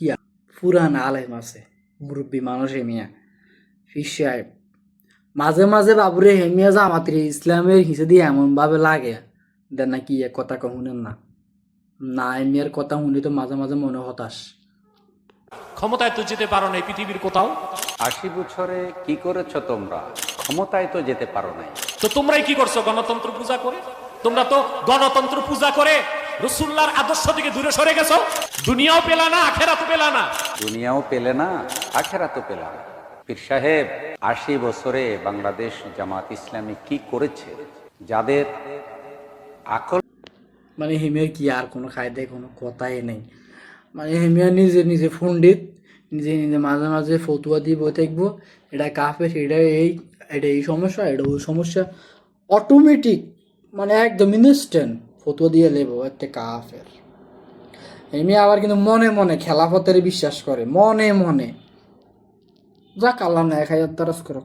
কি আর, পুরান আলেম আছে মুরব্বী মানুষ হেমিয়া ফির সাহেব মাঝে মাঝে বাবুরে হেমিয়া জামাতের ইসলামের হিসে দিয়ে এমন ভাবে লাগে দেন না কি এক কথা কহুনেন না। না হেমিয়ার কথা শুনি তো মাঝে মাঝে মনে হতাশ। ক্ষমতায় তো যেতে পারো না এই পৃথিবীর কোথাও। আশি বছরে কি করেছ তোমরা? ক্ষমতায় তো যেতে পারো নাই। তো তোমরাই কি করছ? গণতন্ত্র পূজা করে? তোমরা তো গণতন্ত্র পূজা করে। রসুল্লার আদর্শ থেকে দূরে সরে গেছো? দুনিয়াও পেলা না আখেরাতও পেলা না। দুনিয়াও পেলে না আখেরা তো পেলাম পীর সাহেব আশি বছরে বাংলাদেশ জামাত ইসলামী কি করেছে? যাদের আকল মানে হেমিয়ার কি আর কোনো খায়দায় কোনো কথাই নেই। মানে হেমিয়া নিজে নিজে পণ্ডিত নিজে নিজে মাঝে মাঝে ফতুয়া দিয়ে বই থাকব। এটা কাফের এটা এই এটা এই সমস্যা এটা ওই সমস্যা। অটোমেটিক মানে একদম ইনস্ট্যান্ট ফতুয়া দিয়ে লেবো একটা কাফের। এমনি আবার কিন্তু মনে মনে খেলাফতের বিশ্বাস করে, মনে মনে। যাক, আল্লাহ না এক হাজার তারস করুক।